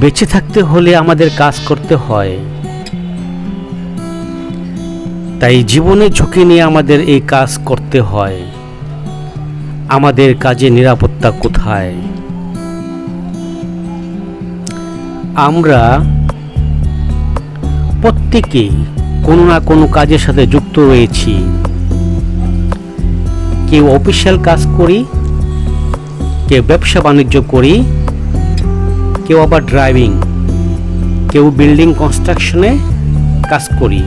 বেঁচে থাকতে হলে আমাদের কাজ করতে হয়। তাই জীবনে ঝুঁকি নিয়ে আমাদের এই কাজ করতে হয়। আমাদের কাজে নিরাপত্তা কোথায়? আমরা প্রত্যেকেই কোনো না কোনো কাজের সাথে যুক্ত রয়েছি। কেউ অফিসিয়াল কাজ করি, কেউ ব্যবসা বাণিজ্য করি কেউ আবার ড্রাইভিং কেউ বিল্ডিং কনস্ট্রাকশনে কাজ করি।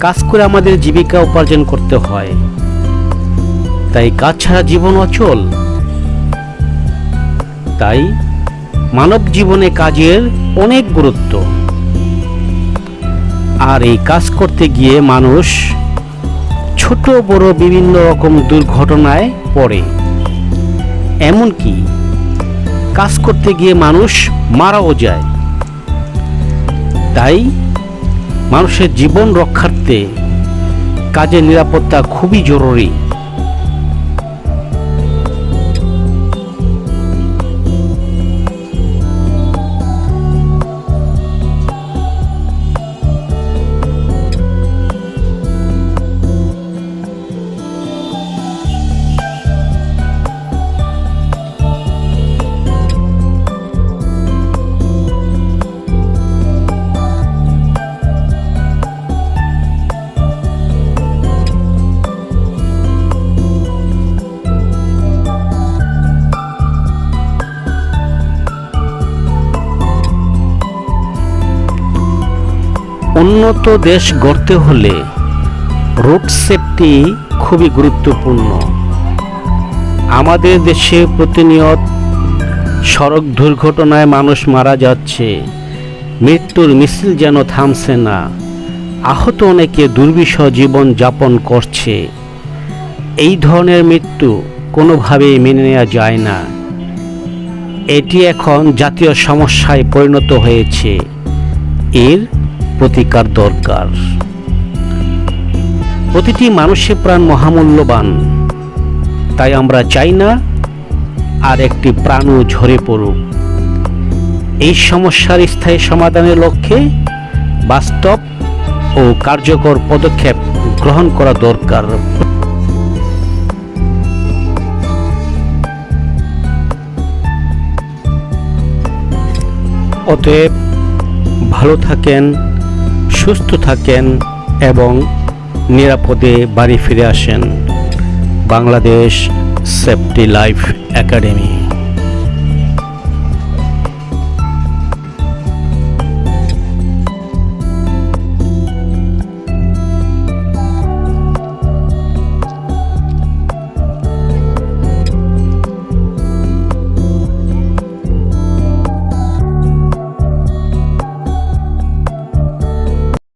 কাজ করে আমাদের জীবিকা উপার্জন করতে হয়। তাই কাজ ছাড়া জীবন অচল। তাই মানব জীবনে কাজের অনেক গুরুত্ব। আর এই কাজ করতে গিয়ে মানুষ ছোট বড় বিভিন্ন রকম দুর্ঘটনায় পড়ে। এমনকি কাজ করতে গিয়ে মানুষ মারাও যায়। তাই মানুষের জীবন রক্ষার্থে কাজের নিরাপত্তা খুবই জরুরি। উন্নত দেশ গড়তে হলে রোড সেফটি খুবই গুরুত্বপূর্ণ। আমাদের দেশে প্রতিনিয়ত সড়ক দুর্ঘটনায় মানুষ মারা যাচ্ছে, মৃত্যুর মিছিল যেন থামছে না, আহত অনেকে দুর্বিষহ জীবন যাপন করছে। এই ধরনের মৃত্যু কোনোভাবেই মেনে নেওয়া যায় না। এটি এখন জাতীয় সমস্যায় পরিণত হয়েছে। এর প্রতিকার দরকার। প্রতিটি মানুষের প্রাণ মহামূল্যবান, তাই আমরা চাই না আর একটি প্রাণও ঝরে পড়ুক। এই সমস্যার স্থায়ী সমাধানের লক্ষ্যে বাস্তব ও কার্যকর পদক্ষেপ গ্রহণ করা দরকার। অতএব ভালো থাকেন সুস্থ থাকেন এবং নিরাপদে বাড়ি ফিরে আসেন। Bangladesh safety life academy.